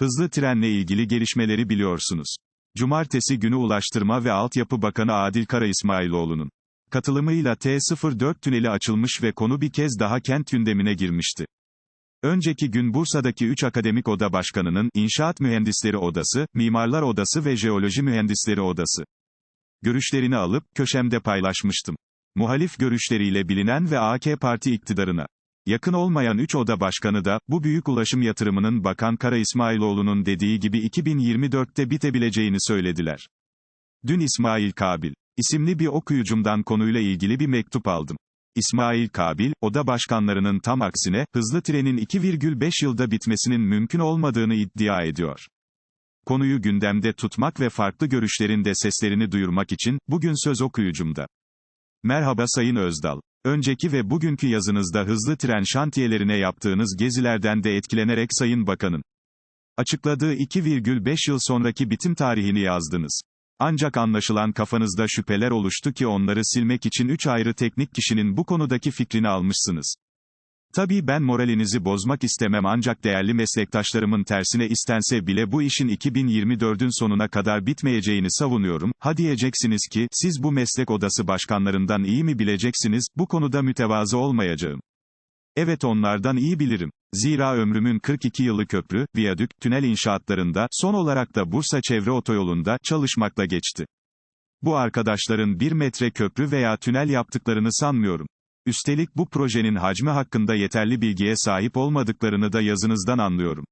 Hızlı trenle ilgili gelişmeleri biliyorsunuz. Cumartesi günü Ulaştırma ve Altyapı Bakanı Adil Kara İsmailoğlu'nun katılımıyla T04 tüneli açılmış ve konu bir kez daha kent gündemine girmişti. Önceki gün Bursa'daki 3 akademik oda başkanının İnşaat Mühendisleri Odası, Mimarlar Odası ve Jeoloji Mühendisleri Odası görüşlerini alıp köşemde paylaşmıştım. Muhalif görüşleriyle bilinen ve AK Parti iktidarına yakın olmayan 3 oda başkanı da, bu büyük ulaşım yatırımının Bakan Kara İsmailoğlu'nun dediği gibi 2024'te bitebileceğini söylediler. Dün İsmail Kabil isimli bir okuyucumdan konuyla ilgili bir mektup aldım. İsmail Kabil, oda başkanlarının tam aksine, hızlı trenin 2,5 yılda bitmesinin mümkün olmadığını iddia ediyor. Konuyu gündemde tutmak ve farklı görüşlerin de seslerini duyurmak için, bugün söz okuyucumda. Merhaba Sayın Özdal. Önceki ve bugünkü yazınızda hızlı tren şantiyelerine yaptığınız gezilerden de etkilenerek Sayın Bakan'ın açıkladığı 2,5 yıl sonraki bitim tarihini yazdınız. Ancak anlaşılan kafanızda şüpheler oluştu ki onları silmek için 3 ayrı teknik kişinin bu konudaki fikrini almışsınız. Tabii ben moralinizi bozmak istemem ancak değerli meslektaşlarımın tersine istense bile bu işin 2024'ün sonuna kadar bitmeyeceğini savunuyorum. Ha diyeceksiniz ki, siz bu meslek odası başkanlarından iyi mi bileceksiniz, bu konuda mütevazı olmayacağım. Evet onlardan iyi bilirim. Zira ömrümün 42 yılı köprü, viyadük, tünel inşaatlarında, son olarak da Bursa Çevre Otoyolu'nda, çalışmakla geçti. Bu arkadaşların bir metre köprü veya tünel yaptıklarını sanmıyorum. Üstelik bu projenin hacmi hakkında yeterli bilgiye sahip olmadıklarını da yazınızdan anlıyorum.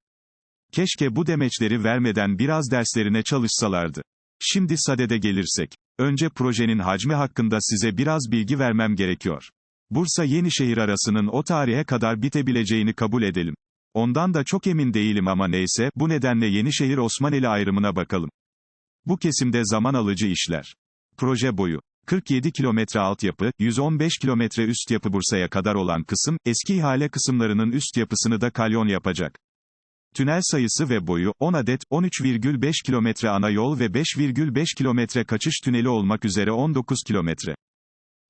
Keşke bu demeçleri vermeden biraz derslerine çalışsalardı. Şimdi sadede gelirsek. Önce projenin hacmi hakkında size biraz bilgi vermem gerekiyor. Bursa Yenişehir arasının o tarihe kadar bitebileceğini kabul edelim. Ondan da çok emin değilim ama neyse, bu nedenle Yenişehir Osmaneli ayrımına bakalım. Bu kesimde zaman alıcı işler. Proje boyu. 47 kilometre altyapı, 115 kilometre üst yapı Bursa'ya kadar olan kısım, eski ihale kısımlarının üst yapısını da kalyon yapacak. Tünel sayısı ve boyu, 10 adet, 13,5 kilometre ana yol ve 5,5 kilometre kaçış tüneli olmak üzere 19 kilometre.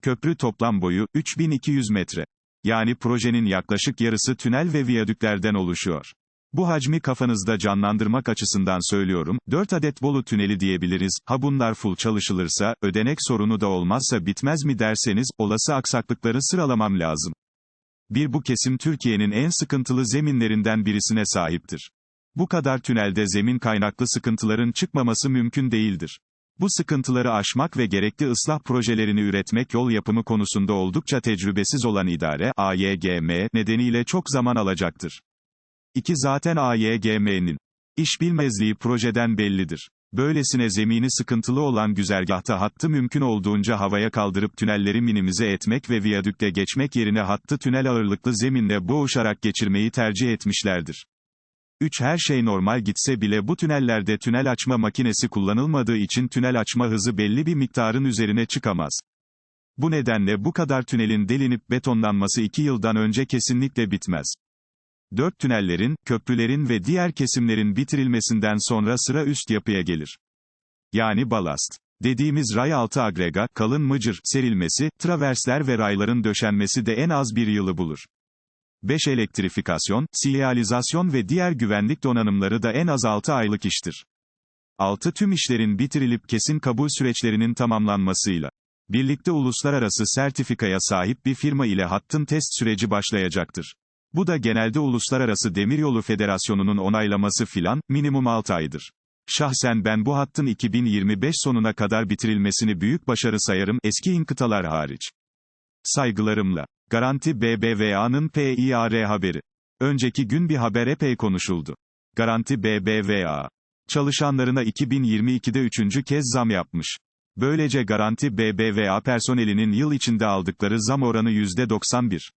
Köprü toplam boyu, 3200 metre. Yani projenin yaklaşık yarısı tünel ve viyadüklerden oluşuyor. Bu hacmi kafanızda canlandırmak açısından söylüyorum, 4 adet Bolu tüneli diyebiliriz, ha bunlar full çalışılırsa, ödenek sorunu da olmazsa bitmez mi derseniz, olası aksaklıkları sıralamam lazım. Bir bu kesim Türkiye'nin en sıkıntılı zeminlerinden birisine sahiptir. Bu kadar tünelde zemin kaynaklı sıkıntıların çıkmaması mümkün değildir. Bu sıkıntıları aşmak ve gerekli ıslah projelerini üretmek yol yapımı konusunda oldukça tecrübesiz olan idare, AYGM, nedeniyle çok zaman alacaktır. 2 Zaten AYGM'nin iş bilmezliği projeden bellidir. Böylesine zemini sıkıntılı olan güzergahta hattı mümkün olduğunca havaya kaldırıp tünelleri minimize etmek ve viyadükte geçmek yerine hattı tünel ağırlıklı zeminle boğuşarak geçirmeyi tercih etmişlerdir. 3. Her şey normal gitse bile bu tünellerde tünel açma makinesi kullanılmadığı için tünel açma hızı belli bir miktarın üzerine çıkamaz. Bu nedenle bu kadar tünelin delinip betonlanması 2 yıldan önce kesinlikle bitmez. 4 tünellerin, köprülerin ve diğer kesimlerin bitirilmesinden sonra sıra üst yapıya gelir. Yani balast. Dediğimiz ray altı agrega, kalın mıcır, serilmesi, traversler ve rayların döşenmesi de en az bir yılı bulur. 5. Elektrifikasyon, sinyalizasyon ve diğer güvenlik donanımları da en az 6 aylık iştir. 6. Tüm işlerin bitirilip kesin kabul süreçlerinin tamamlanmasıyla. Birlikte uluslararası sertifikaya sahip bir firma ile hattın test süreci başlayacaktır. Bu da genelde Uluslararası Demiryolu Federasyonu'nun onaylaması filan, minimum 6 aydır. Şahsen ben bu hattın 2025 sonuna kadar bitirilmesini büyük başarı sayarım, eski inkıtalar hariç. Saygılarımla. Garanti BBVA'nın PIAR haberi. Önceki gün bir haber epey konuşuldu. Garanti BBVA. Çalışanlarına 2022'de üçüncü kez zam yapmış. Böylece Garanti BBVA personelinin yıl içinde aldıkları zam oranı %91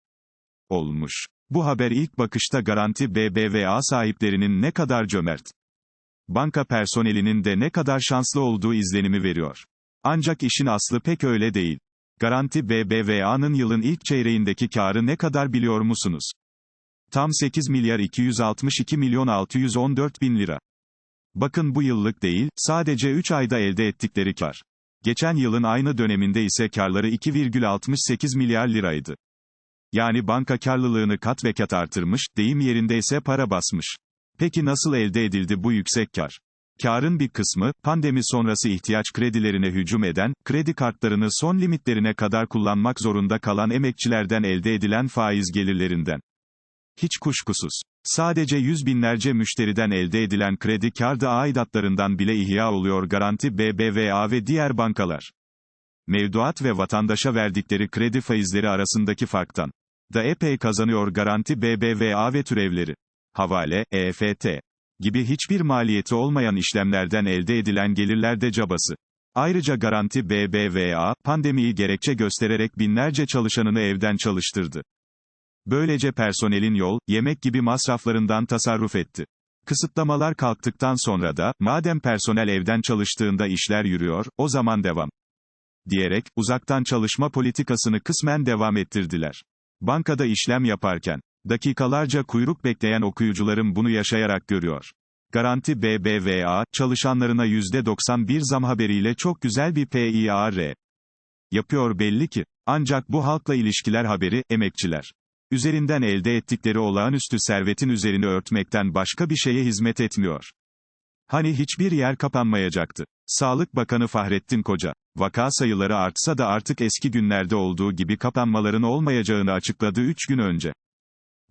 olmuş. Bu haber ilk bakışta Garanti BBVA sahiplerinin ne kadar cömert, banka personelinin de ne kadar şanslı olduğu izlenimi veriyor. Ancak işin aslı pek öyle değil. Garanti BBVA'nın yılın ilk çeyreğindeki karı ne kadar biliyor musunuz? Tam 8 milyar 262 milyon 614 bin lira. Bakın bu yıllık değil, sadece 3 ayda elde ettikleri kar. Geçen yılın aynı döneminde ise karları 2,68 milyar liraydı. Yani banka karlılığını kat ve kat artırmış, deyim yerinde ise para basmış. Peki nasıl elde edildi bu yüksek kar? Karın bir kısmı, pandemi sonrası ihtiyaç kredilerine hücum eden, kredi kartlarını son limitlerine kadar kullanmak zorunda kalan emekçilerden elde edilen faiz gelirlerinden. Hiç kuşkusuz. Sadece yüz binlerce müşteriden elde edilen kredi kardı aidatlarından bile ihya oluyor Garanti BBVA ve diğer bankalar. Mevduat ve vatandaşa verdikleri kredi faizleri arasındaki farktan da epey kazanıyor Garanti BBVA ve türevleri. Havale, EFT gibi hiçbir maliyeti olmayan işlemlerden elde edilen gelirler de cabası. Ayrıca Garanti BBVA, pandemiyi gerekçe göstererek binlerce çalışanını evden çalıştırdı. Böylece personelin yol, yemek gibi masraflarından tasarruf etti. Kısıtlamalar kalktıktan sonra da, madem personel evden çalıştığında işler yürüyor, o zaman devam. Diyerek, uzaktan çalışma politikasını kısmen devam ettirdiler. Bankada işlem yaparken, dakikalarca kuyruk bekleyen okuyucularım bunu yaşayarak görüyor. Garanti BBVA, çalışanlarına %91 zam haberiyle çok güzel bir PIAR yapıyor belli ki. Ancak bu halkla ilişkiler haberi, emekçiler üzerinden elde ettikleri olağanüstü servetin üzerini örtmekten başka bir şeye hizmet etmiyor. Hani hiçbir yer kapanmayacaktı. Sağlık Bakanı Fahrettin Koca, vaka sayıları artsa da artık eski günlerde olduğu gibi kapanmaların olmayacağını açıkladı 3 gün önce.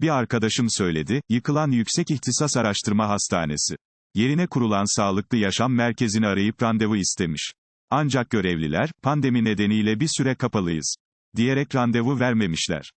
Bir arkadaşım söyledi, yıkılan Yüksek İhtisas Araştırma Hastanesi. Yerine kurulan Sağlıklı Yaşam Merkezi'ni arayıp randevu istemiş. Ancak görevliler, pandemi nedeniyle bir süre kapalıyız. Diyerek randevu vermemişler.